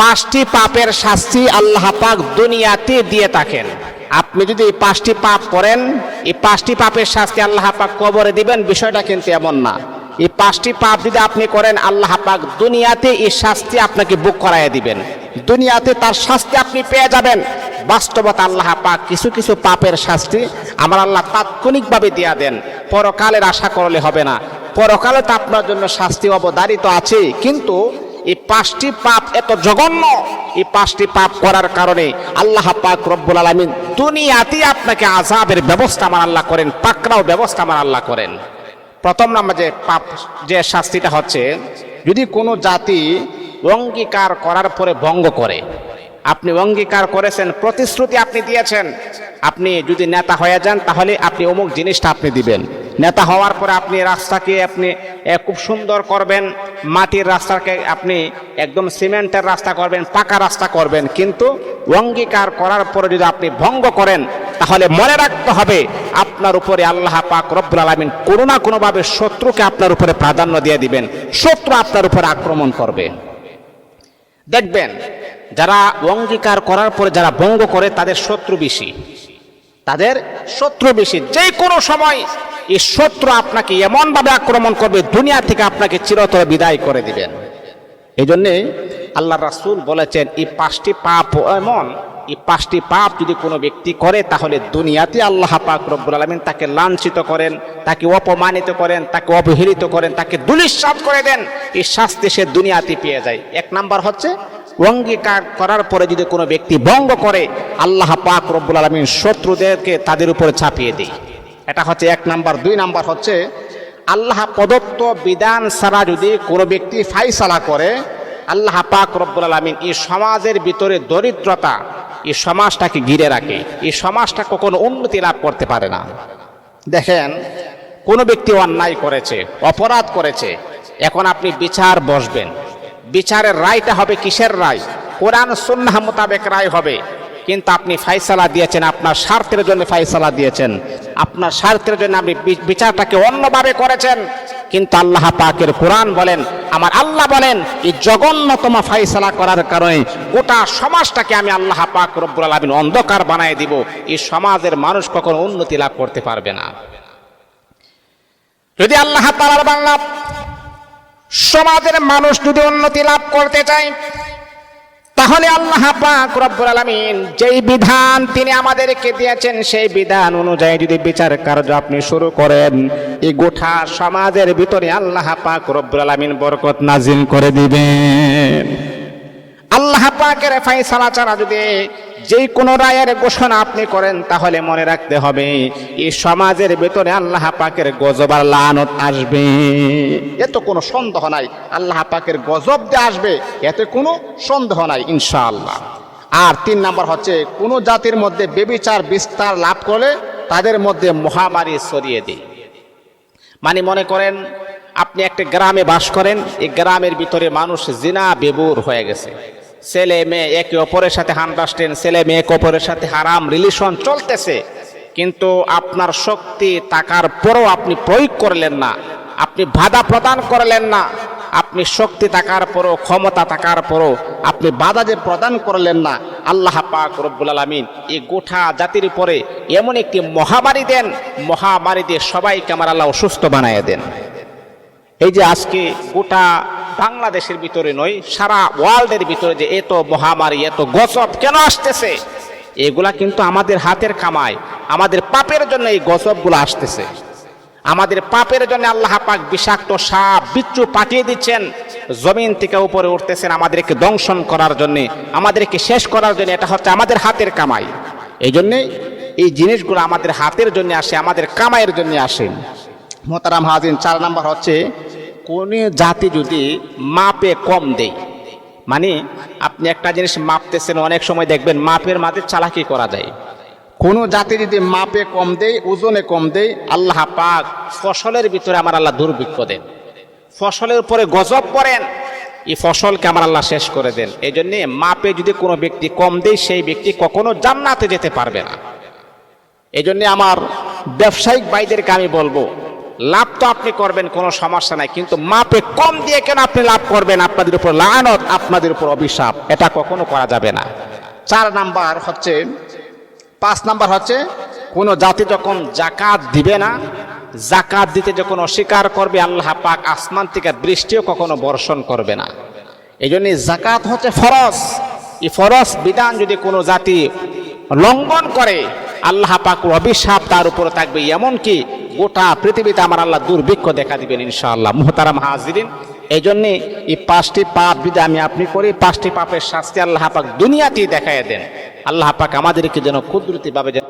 পাঁচটি পাপের শাস্তি আল্লাহ পাক দুনিয়াতে দিয়ে থাকেন। আপনি যদি এই পাঁচটি পাপ করেন, এই পাঁচটি পাপের শাস্তি আল্লাহ পাক কবরে দিবেন, বিষয়টা কিন্তু এমন না। এই পাঁচটি পাপ যদি আপনি করেন, আল্লাহ পাক দুনিয়াতে এই শাস্তি আপনাকে বুক করাইয়া দিবেন। দুনিয়াতে তার শাস্তি আপনি পেয়ে যাবেন। বাস্তবতা আল্লাহ পাক কিছু কিছু পাপের শাস্তি আমার আল্লাহ তাৎক্ষণিকভাবে দিয়া দেন। পরকালের আশা করলে হবে না। পরকালে তো আপনার জন্য শাস্তি অবধারিত আছে কিন্তু এই পাঁচটি পাপ এত জঘন্য। এই পাঁচটি পাপ করার কারণে আল্লাহ পাক রব্বুল আলমিন দুনিয়াতেই আপনাকে আজাবের ব্যবস্থা আমার আল্লাহ করেন, পাকড়াও ব্যবস্থা আমার আল্লাহ করেন। প্রথম নাম্বার যে পাপ, যে শাস্তিটা হচ্ছে, যদি কোনো জাতি অঙ্গীকার করার পরে ভঙ্গ করে, আপনি অঙ্গীকার করেছেন, প্রতিশ্রুতি আপনি দিয়েছেন, আপনি যদি নেতা হয়ে যান, তাহলে আপনি অমুক জিনিসটা আপনি দিবেন। নেতা হওয়ার পরে আপনি রাস্তাকে আপনি খুব সুন্দর করবেন, মাটির রাস্তাকে আপনি একদম সিমেন্টের রাস্তা করবেন, পাকা রাস্তা করবেন, কিন্তু অঙ্গীকার করার পরে যদি আপনি ভঙ্গ করেন, তাহলে মনে রাখতে হবে আপনার উপরে আল্লাহ পাক রব্বুল আলমিন কোনো না কোনোভাবে শত্রুকে আপনার উপরে প্রাধান্য দিয়ে দিবেন, শত্রু আপনার উপরে আক্রমণ করবে। দেখবেন, যারা অঙ্গীকার করার পরে যারা ভঙ্গ করে, তাদের শত্রু বেশি। তাদের শত্রু বেশি। যে কোনো সময় এই শত্রু আপনাকে এমনভাবে আক্রমণ করবে, দুনিয়া থেকে আপনাকে চিরতর বিদায় করে দিবেন। এই জন্যে আল্লাহ রাসুল বলেছেন, এই পাঁচটি পাপ এমন, এই পাঁচটি পাপ যদি কোনো ব্যক্তি করে, তাহলে দুনিয়াতে আল্লাহ পাক রব্বুল আলমিন তাকে লাঞ্ছিত করেন, তাকে অপমানিত করেন, তাকে অবহেলিত করেন, তাকে দুলিশ্বাস করে দেন, এই শাস্তি সে দুনিয়াতে পেয়ে যায়। এক নাম্বার হচ্ছে, অঙ্গীকার করার পরে যদি কোনো ব্যক্তি ভঙ্গ করে, আল্লাহ পাক রব্বুল আলমিন শত্রুদেরকে তাদের উপরে ছাপিয়ে দেয়। এটা হচ্ছে এক নাম্বার। দুই নাম্বার হচ্ছে, আল্লাহ প্রদত্ত বিধান ছাড়া যদি কোনো ব্যক্তি ফাইসালা করে, আল্লাহ পাক রব্বুল আলমিন এই সমাজের ভিতরে দরিদ্রতা, এই সমাজটাকে ঘিরে রাখে। এই সমাজটা কখনো উন্নতি লাভ করতে পারে না। দেখেন, কোনো ব্যক্তি অন্যায় করেছে, অপরাধ করেছে, এখন আপনি বিচার বসবেন। বিচারের রায়টা হবে কিসের রায়? কোরআন সুন্নাহ মোতাবেক রায় হবে। কিন্তু আপনি ফাইসালা দিয়েছেন, আপনার স্বার্থের জন্য ফাইসালা দিয়েছেন। আপনার স্বার্থের জন্য আপনি বিচারটাকে অন্যভাবে করেছেন। কিন্তু আল্লাহ পাকের কোরআন বলেন, আমার আল্লাহ বলেন, এই জঘন্যতম ফাইসালা করার কারণে গোটা সমাজটাকে আমি আল্লাহ পাক রব্বুল আলমিন অন্ধকার বানায় দিব। এই সমাজের মানুষ কখনো উন্নতি লাভ করতে পারবে না। যদি আল্লাহ তালার বাংলা সমাজের মানুষ যদি উন্নতি লাভ করতে চায় তাহলে আল্লাহ পাক রব্বুল আলামিন যেই বিধান তিনি আমাদেরকে দিয়েছেন, সেই বিধান অনুযায়ী যদি বিচার কার্য আপনি শুরু করেন, এই গোটা সমাজের ভিতরে আল্লাহ পাক রব্বুল আলামিন বরকত নাজিল করে দিবেন। আল্লাহ পাকের ফাইসালা ছাড়া যদি যে কোনো রায়ের ঘোষণা আপনি করেন, তাহলে মনে রাখতে হবে এই সমাজের ভেতরে আল্লাহ পাকের গজব আর লানত আসবে। এত কোনো সন্দেহ নাই, আল্লাহ পাকের গজব দিয়ে আসবে, এতে কোনো সন্দেহ নাই, ইনশাআল্লাহ। আর তিন নাম্বার হচ্ছে, কোনো জাতির মধ্যে বেবিচার বিস্তার লাভ করলে তাদের মধ্যে মহামারী ছড়িয়ে দেয়। মানে মনে করেন, আপনি একটা গ্রামে বাস করেন, এই গ্রামের ভিতরে মানুষ জিনা বেবুর হয়ে গেছে। ছেলে মেয়ে একে অপরের সাথে হান্ডারস্ট্যান্ড ছেলে মেয়ে একে অপরের সাথে হারাম রিলেশন চলতেছে। কিন্তু আপনার শক্তি টাকার পরও আপনি প্রয়োগ করলেন না, আপনি বাধা প্রদান করলেন না, আপনি শক্তি থাকার পরও, ক্ষমতা থাকার পরও আপনি বাধা যে প্রদান করলেন না, আল্লাহ পাক রব্বুল আলমিন এই গোঠা জাতির উপরে এমন একটি মহামারী দেন মহামারী দিয়ে সবাইকে আমার আল্লাহ অসুস্থ বানায় দেন। এই যে আজকে গোটা বাংলাদেশের ভিতরে নয়, সারা ওয়ার্ল্ডের ভিতরে যে এত মহামারী, এত গজব কেন আসতেছে? এগুলা কিন্তু আমাদের হাতের কামায় আমাদের পাপের জন্য এই গজবগুলো আসতেছে। আমাদের পাপের জন্য আল্লাহ পাক বিষাক্ত সাপ, বিচ্ছু পাঠিয়ে দিচ্ছেন। জমিন থেকে উপরে উঠতেছেন আমাদেরকে দংশন করার জন্য, আমাদেরকে শেষ করার জন্য, এটা হচ্ছে আমাদের হাতের কামাই। এই জন্যে এই জিনিসগুলো আমাদের হাতের জন্য আসে, আমাদের কামাইয়ের জন্য আসে। মোতারাম হাজিন, চার নাম্বার হচ্ছে কোন জাতি যদি মাপে কম দেয় মানে আপনি একটা জিনিস মাপতেছেন, অনেক সময় দেখবেন মাপের মাঝে চালাকি করা যায়। কোনো জাতি যদি মাপে কম দেয়, ওজনে কম দেয়, আল্লাহ পাক ফসলের ভিতরে আমার আল্লাহ দুর্ভিক্ষ দেন। ফসলের উপরে গজব করেন, এই ফসলকে আমার আল্লাহ শেষ করে দেন। এই জন্যে মাপে যদি কোনো ব্যক্তি কম দেয়, সেই ব্যক্তি কখনো জান্নাতে যেতে পারবে না। এই জন্যে আমার ব্যবসায়িক ভাইদেরকে আমি বলব লাভ তো আপনি করবেন, কোনো সমস্যা নাই। কিন্তু মাপে কম দিয়ে কেন আপনি লাভ করবেন? আপনাদের উপর লানত, আপনাদের উপর অভিশাপ। এটা কখনো করা যাবে না। চার নাম্বার হচ্ছে, পাঁচ নাম্বার হচ্ছে, কোনো জাতি যখন জাকাত দিবে না, জাকাত দিতে যখন অস্বীকার করবে, আল্লাহ পাক আসমান থেকে বৃষ্টিও কখনো বর্ষণ করবে না। এই জন্য জাকাত হচ্ছে ফরজ। এই ফরজ বিধান যদি কোনো জাতি লঙ্ঘন করে, আল্লাহ পাক অভিশাপ তার উপরে থাকবে। এমনকি গোটা পৃথিবীতে আমার আল্লাহ দুর্ভিক্ষ দেখা দিবেন ইনশাআল্লাহ। মোহতারাম হাজিরিন এই জন্যে এই পাঁচটি পাপ যদি আমি আপনি করি, পাঁচটি পাপের শাস্তি আল্লাহ পাক দুনিয়াতেই দেখাই দেন। আল্লাহ পাক আমাদেরকে যেন কুদরতিভাবে যেন